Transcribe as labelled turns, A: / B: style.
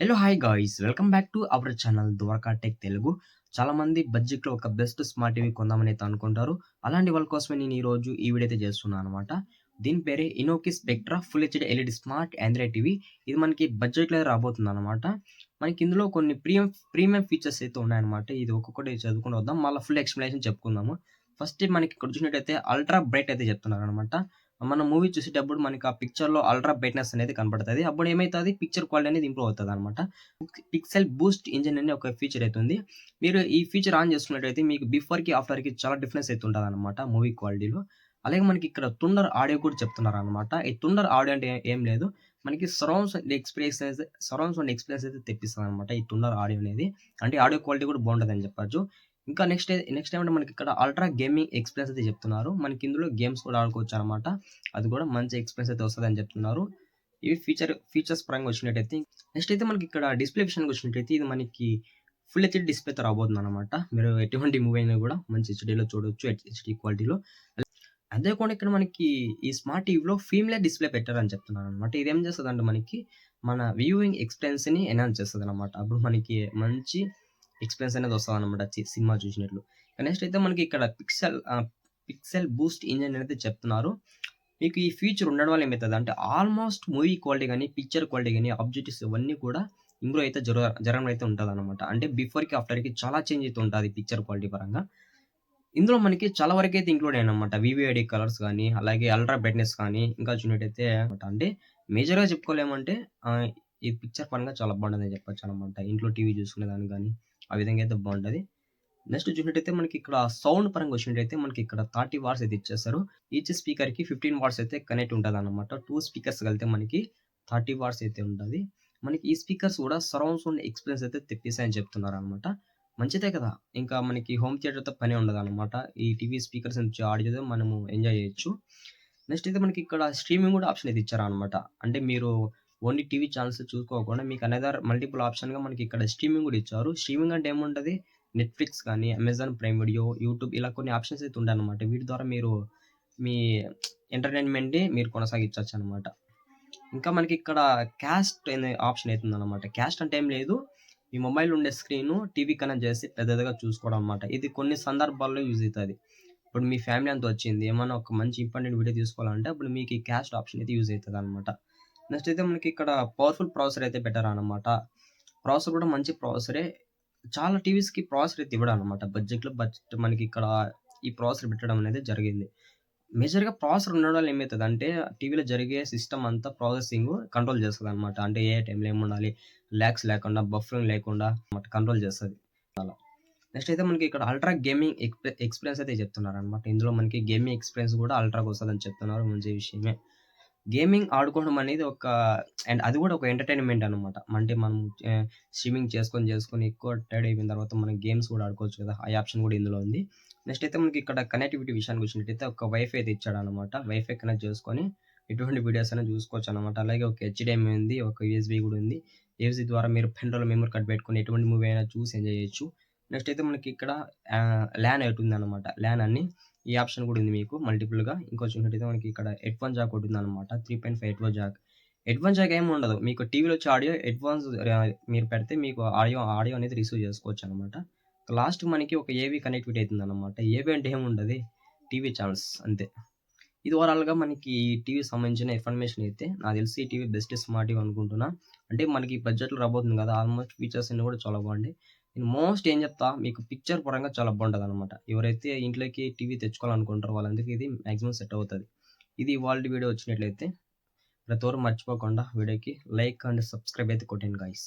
A: Hello hi guys welcome back to our channel Dwaraka tech Telugu చాలా మంది బడ్జెట్లో ఒక బెస్ట్ స్మార్ట్ టీవీ కొందామని అయితే అనుకుంటారు. అలాంటి వాళ్ళ కోసమే నేను ఈ రోజు ఈ వీడియో అయితే చేస్తున్నాను అనమాట దీని పేరే ఇనోకి spectra full HD LED smart Android TV ఇది మనకి బడ్జెట్లో రాబోతుంది అనమాట మనకి ఇందులో కొన్ని ప్రీమియం ప్రీమియం ఫీచర్స్ అయితే ఉన్నాయన్నమాట ఇది ఒక్కొక్కటి చదువుకుంటూ వద్దాం. మళ్ళీ ఫుల్ ఎక్స్ప్లెనేషన్ చెప్పుకుందాము. ఫస్ట్ మనకి ఇక్కడ చూసినట్టయితే అల్ట్రా బ్రైట్ అయితే చెప్తున్నారు అనమాట మనం మూవీ చూసేటప్పుడు మనకి ఆ పిక్చర్లో అల్ట్రా బ్రైట్నెస్ అనేది కనపడుతుంది అప్పుడు ఏమవుతుంది పిక్చర్ క్వాలిటీ అనేది ఇంప్రూవ్ అవుతుంది అనమాట పిక్సెల్ బూస్ట్ ఇంజిన్ అనే ఒక ఫీచర్ అవుతుంది మీరు ఈ ఫీచర్ ఆన్ చేసుకున్నట్టయితే మీకు బిఫోర్కి ఆఫ్టర్కి చాలా డిఫరెన్స్ అవుతుంటుంది అనమాట మూవీ క్వాలిటీలో అలాగే మనకి ఇక్కడ తుండర్ ఆడియో కూడా చెప్తున్నారు అనమాట ఈ తుండర్ ఆడియో అంటే ఏం లేదు. మనకి surrounds experience surrounds and experience అయితే తెప్పిస్తుంది అనమాట ఈ తుండర్ ఆడియో అనేది. అంటే ఆడియో క్వాలిటీ కూడా బాగుంటుంది అని చెప్పచ్చు. ఇంకా నెక్స్ట్ నెక్స్ట్ ఏమంటే మనకి ఇక్కడ అల్ట్రా గేమింగ్ ఎక్స్పీరియన్స్ అయితే చెప్తున్నారు. మనకి ఇందులో గేమ్స్ కూడా ఆడుకోవచ్చు అనమాట అది కూడా మంచి ఎక్స్పీరియన్స్ అయితే వస్తుంది అని చెప్తున్నారు. ఇవి ఫీచర్ ఫీచర్స్ పరంగా వచ్చినట్టయితే నెక్స్ట్ అయితే మనకి ఇక్కడ డిస్ప్లే విషయానికి వచ్చినట్టయితే ఇది మనకి ఫుల్ హెచ్డి డిస్ప్లేతో రాబోతుంది అనమాట మీరు ఎటువంటి మూవీ అయినా కూడా మంచి హెచ్డీలో చూడొచ్చు హెచ్డి క్వాలిటీలో అదే కూడా ఇక్కడ మనకి ఈ స్మార్ట్ టీవీలో ఫీమ్లెట్ డిస్ప్లే పెట్టారని చెప్తున్నారు అనమాట ఇది ఏం చేస్తుంది అంటే మనకి మన వ్యూయింగ్ ఎక్స్పీరియన్స్ని ఎన్హాన్స్ చేస్తుంది అనమాట అప్పుడు మనకి మంచి ఎక్స్పీరియన్స్ అనేది వస్తుంది అనమాట సినిమా చూసినట్లు. నెక్స్ట్ అయితే మనకి ఇక్కడ పిక్సెల్ పిక్సెల్ బూస్ట్ ఇంజన్ అనేది చెప్తున్నారు. మీకు ఈ ఫీచర్ ఉండడం వల్ల ఏమవుతుంది అంటే ఆల్మోస్ట్ మూవీ క్వాలిటీ కానీ పిక్చర్ క్వాలిటీ కానీ ఆబ్జెక్టివ్స్ ఇవన్నీ కూడా ఇందులో అయితే జరగ జరగడం అయితే ఉంటుంది అనమాట అంటే బిఫోర్కి ఆఫ్టర్కి చాలా చేంజ్ అయితే ఉంటుంది పిక్చర్ క్వాలిటీ పరంగా. ఇందులో మనకి చాలా వరకు అయితే ఇంక్లూడ్ అయినమాట. వివిఐడి కలర్స్ కానీ అలాగే అల్ట్రా బ్రైట్నెస్ కానీ ఇంకా చూసినట్టయితే అంటే మేజర్గా చెప్పుకోలేమంటే ఈ పిక్చర్ పరంగా చాలా బాగుంటుంది చెప్పొచ్చు అనమాట ఇంట్లో టీవీ చూసుకునే దాన్ని కానీ ఆ విధంగా అయితే బాగుంటుంది నెక్స్ట్ చూసినట్టయితే మనకి ఇక్కడ సౌండ్ పరంగా వచ్చినట్టయితే మనకి ఇక్కడ థర్టీ వాట్స్ అయితే ఇచ్చేస్తారు ఈచ్ స్పీకర్కి ఫిఫ్టీన్ వాట్స్ అయితే కనెక్ట్ ఉంటుంది అనమాట టూ స్పీకర్స్ కలితే మనకి థర్టీ వాట్స్ అయితే ఉంటుంది మనకి ఈ స్పీకర్స్ కూడా సరౌండ్ సౌండ్ ఎక్స్పీరియన్స్ అయితే తెప్పిస్తాయని చెప్తున్నారు అనమాట మంచిదే కదా. ఇంకా మనకి హోమ్ థియేటర్తో పని ఉండదు అనమాట ఈ టీవీ స్పీకర్స్ నుంచి ఆడియోతో మనము ఎంజాయ్ చేయొచ్చు. నెక్స్ట్ అయితే మనకి ఇక్కడ స్ట్రీమింగ్ కూడా ఆప్షన్ అయితే ఇచ్చారు అనమాట అంటే మీరు ఓన్లీ టీవీ ఛానల్స్ చూసుకోకుండా మీకు అనదర్ మల్టిపుల్ ఆప్షన్గా మనకి ఇక్కడ స్ట్రీమింగ్ కూడా ఇచ్చారు. స్ట్రీమింగ్ అంటే ఏముంటుంది నెట్ఫ్లిక్స్ కానీ అమెజాన్ ప్రైమ్ వీడియో యూట్యూబ్ ఇలా కొన్ని ఆప్షన్స్ అయితే ఉంటాయి అనమాట వీటి ద్వారా మీరు మీ ఎంటర్టైన్మెంట్ని మీరు కొనసాగించవచ్చు అనమాట ఇంకా మనకి ఇక్కడ క్యాస్ట్ అనే ఆప్షన్ అవుతుంది అనమాట క్యాస్ట్ అంటే ఏం లేదు. మీ మొబైల్ ఉండే స్క్రీన్ టీవీ కనెక్ట్ చేసి పెద్దదిగా చూసుకోవడం అనమాట ఇది కొన్ని సందర్భాల్లో యూజ్ అవుతుంది. ఇప్పుడు మీ ఫ్యామిలీ అంతా వచ్చింది. ఏమైనా ఒక మంచి ఇంపార్టెంట్ వీడియో తీసుకోవాలంటే అప్పుడు మీకు ఈ క్యాస్ట్ ఆప్షన్ అయితే యూజ్ అవుతుంది అనమాట నెక్స్ట్ అయితే మనకి ఇక్కడ పవర్ఫుల్ ప్రాసెసర్ అయితే బెటర్ అనమాట ప్రాసెసర్ కూడా మంచి ప్రాసెసరే చాలా టీవీస్కి ప్రాసెసర్ అయితే ఇవ్వడం అనమాట బడ్జెట్లో బడ్జెట్ మనకి ఇక్కడ ఈ ప్రాసెసర్ పెట్టడం అనేది జరిగింది. మేజర్గా ప్రాసెసర్ ఉండడం వల్ల ఏమవుతుంది అంటే టీవీలో జరిగే సిస్టమ్ అంతా ప్రాసెసింగ్ కంట్రోల్ చేస్తుంది అనమాట అంటే ఏ టైంలో ఏముండాలి ల్యాక్స్ లేకుండా బఫరింగ్ లేకుండా కంట్రోల్ చేస్తుంది. అలా. నెక్స్ట్ అయితే మనకి ఇక్కడ అల్ట్రా గేమింగ్ ఎక్స్పీరియన్స్ అయితే చెప్తున్నారు అనమాట ఇందులో మనకి గేమింగ్ ఎక్స్పీరియన్స్ కూడా అల్ట్రాకి వస్తుందని చెప్తున్నారు మంచి విషయమే. గేమింగ్ ఆడుకోవడం అనేది ఒక అండ్ అది కూడా ఒక ఎంటర్టైన్మెంట్ అనమాట అంటే మనం స్ట్రీమింగ్ చేసుకొని చేసుకొని ఎక్కువ టైర్డ్ అయిపోయిన తర్వాత మనం గేమ్స్ కూడా ఆడుకోవచ్చు కదా. ఆ ఆప్షన్ కూడా ఇందులో ఉంది. నెక్స్ట్ అయితే మనకి ఇక్కడ కనెక్టివిటీ విషయానికి వచ్చినట్టయితే ఒక వైఫై అయితే ఇచ్చాడు అనమాట వైఫై కనెక్ట్ చేసుకొని ఎటువంటి వీడియోస్ అయినా చూసుకోవచ్చు అనమాట అలాగే ఒక హెచ్డిఎంఐ ఉంది ఒక యూఎస్బీ కూడా ఉంది. యూఎస్బీ ద్వారా మీరు పెన్ మెమరీ కార్డ్ పెట్టుకుని ఎటువంటి మూవీ అయినా చూసి ఎంజాయ్ చేయొచ్చు. నెక్స్ట్ అయితే మనకి ఇక్కడ ల్యాన్ అవుతుంది అనమాట ల్యాన్ అన్ని ఈ ఆప్షన్ కూడా ఉంది మీకు మల్టిపుల్గా ఇంకో చూసినట్టయితే మనకి ఇక్కడ హెడ్ఫోన్ జాక్ ఒకటి ఉంది అనమాట three point five headphone jack headphone jack ఏమి ఉండదు. మీకు టీవీలో వచ్చే ఆడియో హెడ్ఫోన్స్ మీరు పెడితే మీకు ఆడియో ఆడియో అనేది రిసీవ్ చేసుకోవచ్చు అనమాట లాస్ట్ మనకి ఒక ఏవీ కనెక్టివిటీ అవుతుంది అనమాట ఏవి అంటే ఏముండదు టీవీ ఛానల్స్ అంతే. ఇది ఓవరాల్గా మనకి టీవీ సంబంధించిన ఇన్ఫర్మేషన్ అయితే నాకు తెలిసి టీవీ బెస్ట్ స్మార్ట్ టీవీ అనుకుంటున్నా. అంటే మనకి బడ్జెట్లో రాబోతుంది కదా. ఆల్మోస్ట్ ఫీచర్స్ అన్ని కూడా చాలా బాగుంటాయి. నేను మోస్ట్ ఏం చెప్తా మీకు పిక్చర్ పరంగా చాలా బాగుంటుంది అనమాట ఎవరైతే ఇంట్లోకి టీవీ తెచ్చుకోవాలనుకుంటారో వాళ్ళందరికీ ఇది మ్యాక్సిమం సెట్ అవుతుంది. ఇది వాళ్ళ వీడియో వచ్చినట్లయితే ప్రతి ఒక్కరు మర్చిపోకుండా వీడియోకి లైక్ అండ్ సబ్స్క్రైబ్ అయితే కొట్టండి గాయస్